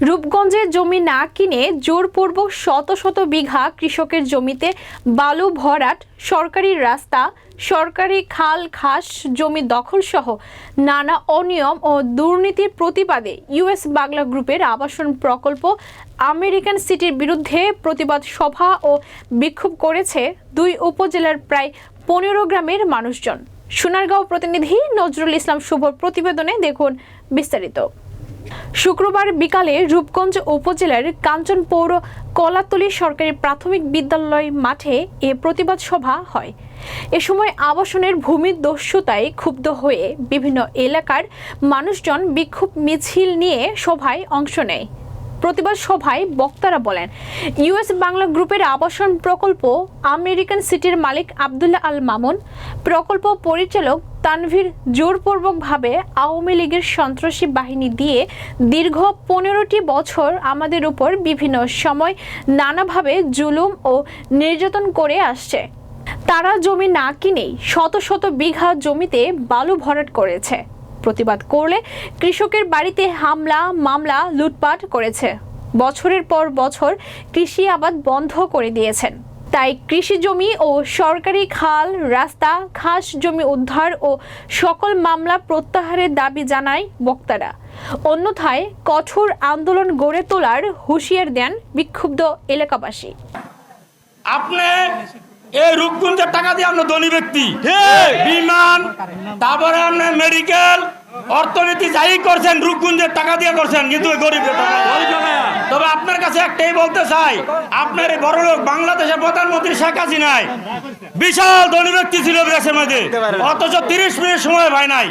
রূপগঞ্জে জমি না কিনে জোরপূর্বক শত শত বিঘা কৃষকের জমিতে বালু ভরাট, সরকারি রাস্তা, সরকারি খাল, খাস, জমি দখলসহ নানা অনিয়ম ও দুর্নীতির প্রতিবাদে ইউএস বাংলা গ্রুপের আবাসন প্রকল্প আমেরিকান সিটির বিরুদ্ধে প্রতিবাদ সভা ও বিক্ষোভ করেছে দুই উপজেলার প্রায় পনেরো গ্রামের মানুষজন। সোনারগাঁও প্রতিনিধি নজরুল ইসলাম শুভর প্রতিবেদনে দেখুন বিস্তারিত। শুক্রবার বিকালে রূপগঞ্জ উপজেলার কাঞ্চন পৌর কলাতলী সরকারি প্রাথমিক বিদ্যালয় মাঠে এ প্রতিবাদ সভা হয়। এ সময় আবাসনের ভূমির দস্যুতায় ক্ষুব্ধ হয়ে বিভিন্ন এলাকার মানুষজন বিক্ষোভ মিছিল নিয়ে সভায় অংশ নেয়। প্রতিবাদ সভায় বক্তারা বলেন, ইউএস বাংলা গ্রুপের আবাসন প্রকল্প আমেরিকান সিটির মালিক আবদুল্লাহ আল মামুন, প্রকল্প পরিচালক তানভীর জোরপূর্বকভাবে আওয়ামী লীগের সন্ত্রাসী বাহিনী দিয়ে দীর্ঘ পনেরোটি বছর আমাদের উপর বিভিন্ন সময় নানাভাবে জুলুম ও নির্যাতন করে আসছে। তারা জমি না কিনেই শত শত বিঘা জমিতে বালু ভরাট করেছে। প্রতিবাদ করলে কৃষকের বাড়িতে হামলা, মামলা, লুটপাট করেছে। বছরের পর বছর কৃষি আবাদ বন্ধ করে দিয়েছেন। তাই কৃষি জমি ও সরকারি খাল রাস্তা খাস জমি উদ্ধার ও সকল মামলা প্রত্যাহারের দাবি জানায় বক্তারা। অন্যথায় কঠোর আন্দোলন গড়ে তোলার হুঁশিয়ার দেন বিক্ষুব্ধ এলাকাবাসী। আপনি এই রূপগুঞ্জের টাকা দিয়ে আপনি ধনী ব্যক্তি। বিমান তারপরে আপনি মেডিকেল অর্থনীতি যাই করছেন রূপগুঞ্জের টাকা দিয়ে করছেন কিন্তু ওই গরিবের টাকা। দিয়ে। তবে আপনার কাছে একটাই বলতে চাই আপনার এই বড় লোক বাংলাদেশের প্রধানমন্ত্রী শেখ হাসিনাই বিশাল ধনী ব্যক্তি ছিল দেশের মধ্যে। অথচ তিরিশ মিনিট সময় ভাই নাই।